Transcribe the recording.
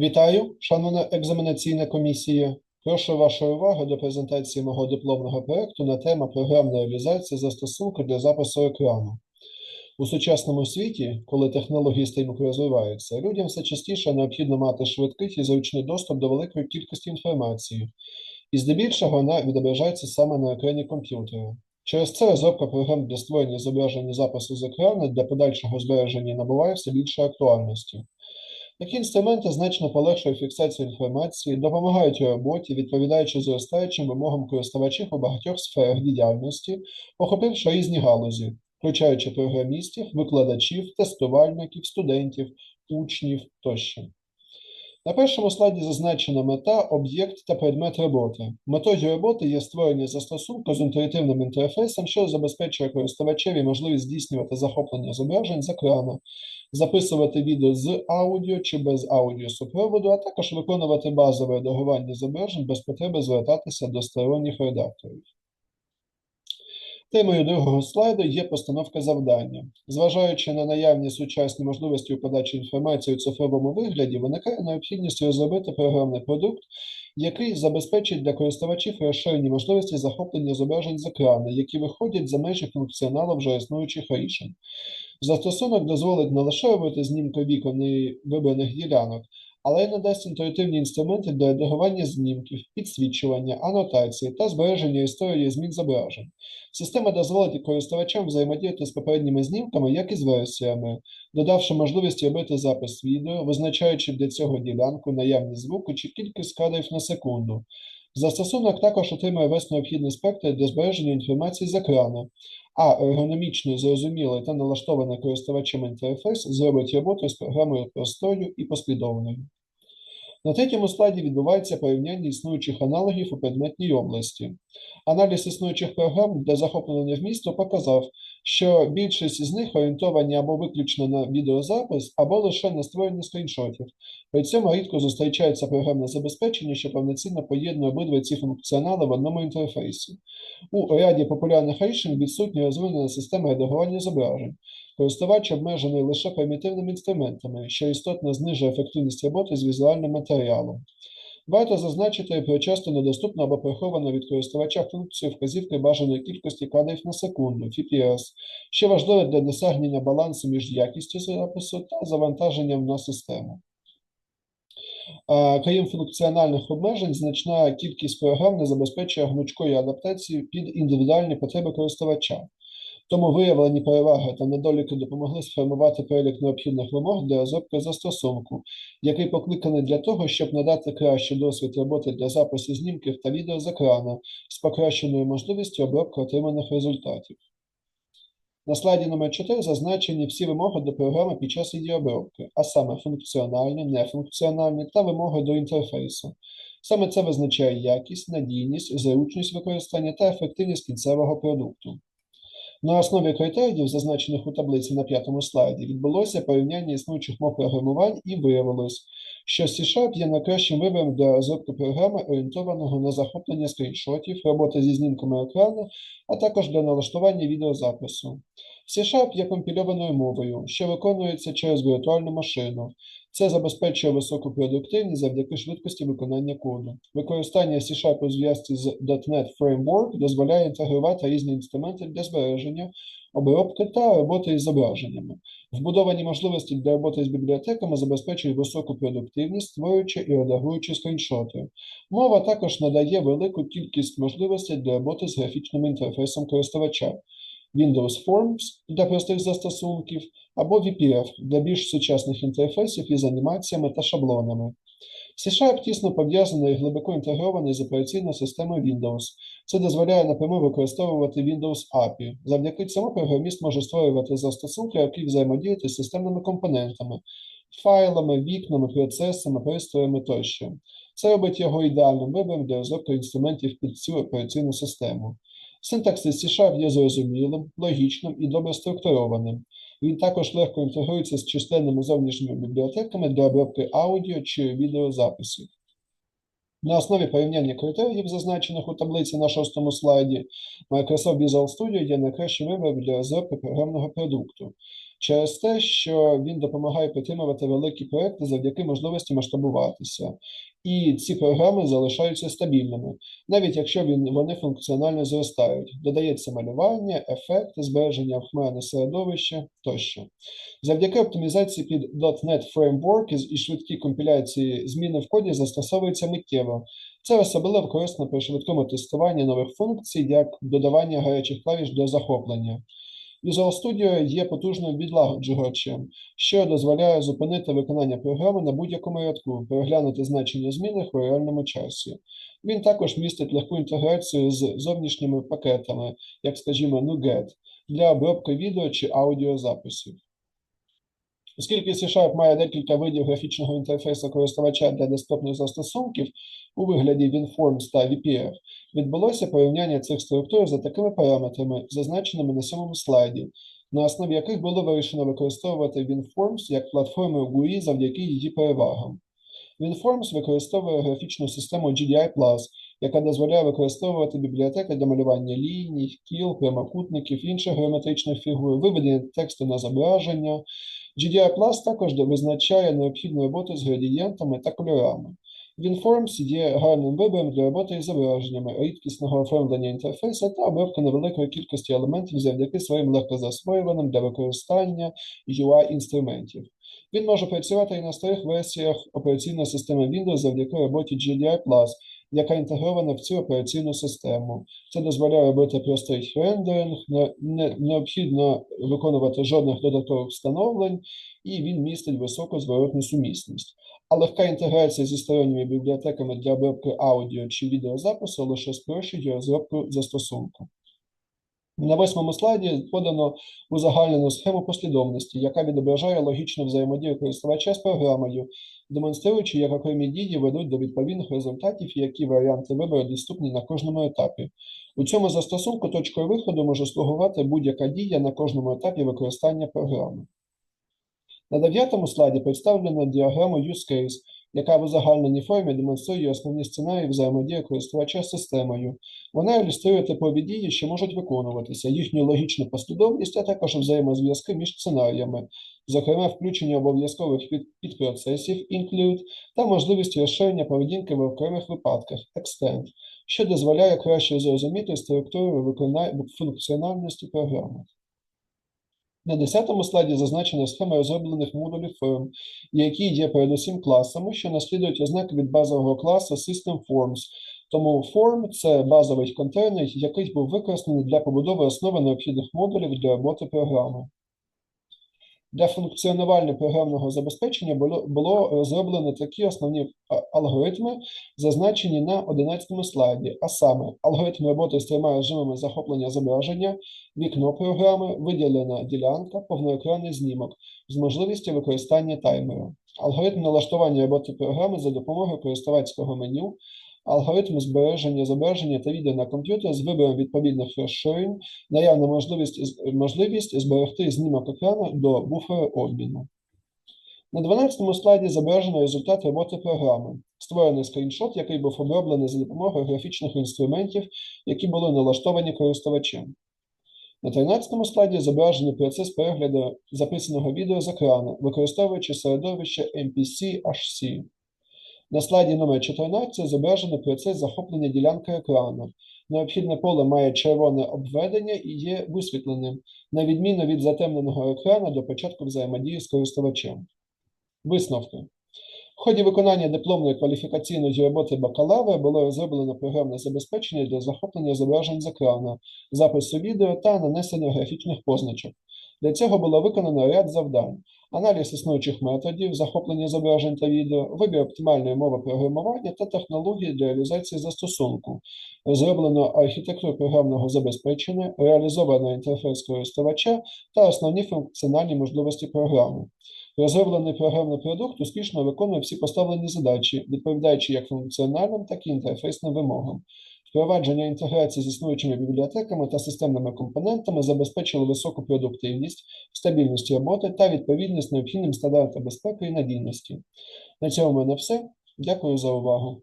Вітаю, шановна екзаменаційна комісія. Прошу вашої уваги до презентації мого дипломного проєкту на тему програмна реалізація застосунку для запису екрану. У сучасному світі, коли технології стрімко розвиваються, людям все частіше необхідно мати швидкий і зручний доступ до великої кількості інформації, і здебільшого вона відображається саме на екрані комп'ютера. Через це розробка програм для створення зображення запису з екрану для подальшого збереження набуває все більше актуальності. Такі інструменти значно полегшують фіксацію інформації, допомагають у роботі, відповідаючи зростаючим вимогам користувачів у багатьох сферах діяльності, охопивши різні галузі, включаючи програмістів, викладачів, тестувальників, студентів, учнів тощо. На першому слайді зазначена мета, об'єкт та предмет роботи. Метою роботи є створення застосунку з інтуїтивним інтерфейсом, що забезпечує користувачеві можливість здійснювати захоплення зображень з екрану, записувати відео з аудіо чи без аудіосупроводу, а також виконувати базове редагування зображень без потреби звертатися до сторонніх редакторів. Темою другого слайду є постановка завдання. Зважаючи на наявні сучасні можливості у подачі інформації у цифровому вигляді, виникає необхідність розробити програмний продукт, який забезпечить для користувачів розширені можливості захоплення зображень з екрану, які виходять за межі функціоналу вже існуючих рішень. Застосунок дозволить не лише робити знімки вікон і вибраних ділянок, але й надасть інтуїтивні інструменти для редагування знімків, підсвічування, анотації та збереження історії змін зображень. Система дозволить користувачам взаємодіяти з попередніми знімками, як і з версіями, додавши можливість робити запис відео, визначаючи для цього ділянку, наявність звуку чи кількість кадрів на секунду. Застосунок також отримує весь необхідний спектр для збереження інформації з екрану, а ергономічно зрозумілий та налаштований користувачем інтерфейс зробить роботу з програмою простою і послідовною. На третьому слайді відбувається порівняння існуючих аналогів у предметній області. Аналіз існуючих програм для захоплення вмісту показав, що більшість з них орієнтовані або виключно на відеозапис, або лише на створення скріншотів. При цьому рідко зустрічається програмне забезпечення, що повноцінно поєднує обидва ці функціонали в одному інтерфейсі. У ряді популярних рішень відсутня розвинена система редагування зображень. Користувач обмежений лише примітивними інструментами, що істотно знижує ефективність роботи з візуальним матеріалом. Варто зазначити про часто недоступну або приховану від користувача функцію вказівки бажаної кількості кадрів на секунду FPS, що важливе для досягнення балансу між якістю запису та завантаженням на систему. Крім функціональних обмежень, значна кількість програм не забезпечує гнучкої адаптації під індивідуальні потреби користувача. Тому виявлені переваги та недоліки допомогли сформувати перелік необхідних вимог для розробки застосунку, який покликаний для того, щоб надати кращий досвід роботи для запису знімків та відео з екрану з покращеною можливістю обробки отриманих результатів. На слайді номер 4 зазначені всі вимоги до програми під час її обробки, а саме функціональні, нефункціональні та вимоги до інтерфейсу. Саме це визначає якість, надійність, зручність використання та ефективність кінцевого продукту. На основі критеріїв, зазначених у таблиці на п'ятому слайді, відбулося порівняння існуючих мов програмувань і виявилось, що C-Sharp є найкращим вибором для розробки програми, орієнтованого на захоплення скріншотів, роботи зі знімками екрану, а також для налаштування відеозапису. C-Sharp є компільованою мовою, що виконується через віртуальну машину. Це забезпечує високу продуктивність завдяки швидкості виконання коду. Використання C-Sharp у зв'язці з .NET Framework дозволяє інтегрувати різні інструменти для збереження, обробки та роботи із зображеннями. Вбудовані можливості для роботи з бібліотеками забезпечують високу продуктивність, створюючи і редагуючи скріншоти. Мова також надає велику кількість можливостей для роботи з графічним інтерфейсом користувача. Windows Forms для простих застосунків або VPF для більш сучасних інтерфейсів із анімаціями та шаблонами. C-Sharp тісно пов'язаний і глибоко інтегрований з операційною системою Windows. Це дозволяє напряму використовувати Windows API. Завдяки цьому програміст може створювати застосунки, які взаємодіють з системними компонентами, файлами, вікнами, процесами, пристроями тощо. Це робить його ідеальним вибором для розробки інструментів під цю операційну систему. Синтаксис C-Sharp є зрозумілим, логічним і добре структурованим. Він також легко інтегрується з численними зовнішніми бібліотеками для обробки аудіо чи відеозаписів. На основі порівняння критеріїв, зазначених у таблиці на шостому слайді, Microsoft Visual Studio є найкращим вибором для розробки програмного продукту. через те, що він допомагає підтримувати великі проекти завдяки можливості масштабуватися. І ці програми залишаються стабільними, навіть якщо він, вони функціонально зростають. Додається малювання, ефекти, збереження в хмарне середовище тощо. Завдяки оптимізації під .NET Framework і швидкій компіляції зміни в коді застосовуються миттєво. Це особливо корисно при швидкому тестуванні нових функцій, як додавання гарячих клавіш для захоплення. Visual Studio є потужним відлагоджувачем, що дозволяє зупинити виконання програми на будь-якому рядку, переглянути значення змінних у реальному часі. Він також містить легку інтеграцію з зовнішніми пакетами, як, скажімо, NuGet, для обробки відео чи аудіозаписів. Оскільки C-Sharp має декілька видів графічного інтерфейсу користувача для десктопних застосунків у вигляді WinForms та VPF, відбулося порівняння цих структур за такими параметрами, зазначеними на сьомому слайді, на основі яких було вирішено використовувати WinForms як платформу GUI завдяки її перевагам. WinForms використовує графічну систему GDI+, яка дозволяє використовувати бібліотеки для малювання ліній, кіл, прямокутників, інших геометричних фігур, виведення тексту на зображення. GDI Plus також визначає необхідну роботу з градієнтами та кольорами. WinForms є гарним вибором для роботи із зображеннями, рідкісного оформлення інтерфейсу та обробки невеликої кількості елементів завдяки своїм легкозасвоюваним для використання UI-інструментів. Він може працювати і на старих версіях операційної системи Windows завдяки роботі GDI+, яка інтегрована в цю операційну систему. Це дозволяє робити простий рендеринг, не, не необхідно виконувати жодних додаткових встановлень, і він містить високу зворотну сумісність. А легка інтеграція зі сторонніми бібліотеками для обробки аудіо чи відеозапису лише спрощує розробку застосунку. На восьмому слайді подано узагальнену схему послідовності, яка відображає логічну взаємодію користувача з програмою, демонструючи, як окремі дії ведуть до відповідних результатів і які варіанти вибору доступні на кожному етапі. У цьому застосунку точкою виходу може слугувати будь-яка дія на кожному етапі використання програми. На дев'ятому слайді представлено діаграму Use Case, яка в узагальненій формі демонструє основні сценарії взаємодії користувача з системою. Вона ілюструє типові дії, що можуть виконуватися, їхню логічну послідовність, а також взаємозв'язки між сценаріями, зокрема, включення обов'язкових підпроцесів include та можливість розширення поведінки в окремих випадках extend, що дозволяє краще зрозуміти структуру виконання функціональності програми. На 10 слайді зазначена схема розроблених модулів Firm, які є передусім класами, що наслідують ознаки від базового класу System Forms. Тому Form – це базовий контейнер, який був використаний для побудови основи необхідних модулів для роботи програми. Для функціонування програмного забезпечення було було розроблено такі основні алгоритми, зазначені на 11 слайді, а саме алгоритм роботи з трьома режимами захоплення зображення, вікно програми, виділена ділянка, повноекранний знімок з можливістю використання таймеру, алгоритм налаштування роботи програми за допомогою користувацького меню, алгоритм збереження зображення та відео на комп'ютер з вибором відповідних розширень, наявна можливість можливість зберегти знімок екрану до буферу обміну. На 12 слайді зображено результат роботи програми. Створений скріншот, який був оброблений за допомогою графічних інструментів, які були налаштовані користувачем. На 13 слайді зображений процес перегляду записаного відео з екрану, використовуючи середовище MPC-HC. На слайді номер 14 зображено процес захоплення ділянки екрану. Необхідне поле має червоне обведення і є висвітленим, на відміну від затемненого екрану до початку взаємодії з користувачем. Висновки. В ході виконання дипломної кваліфікаційної роботи бакалавра було розроблено програмне забезпечення для захоплення зображень з екрану, запису відео та нанесення графічних позначок. Для цього було виконано ряд завдань аналіз існуючих методів, захоплення зображень та відео, вибір оптимальної мови програмування та технології для реалізації застосунку, розроблено архітектуру програмного забезпечення, реалізовано інтерфейс користувача та основні функціональні можливості програми. Розроблений програмний продукт успішно виконує всі поставлені задачі, відповідаючи як функціональним, так і інтерфейсним вимогам. Впровадження інтеграції з існуючими бібліотеками та системними компонентами забезпечило високу продуктивність, стабільність роботи та відповідність необхідним стандартам безпеки і надійності. На цьому в мене все. Дякую за увагу.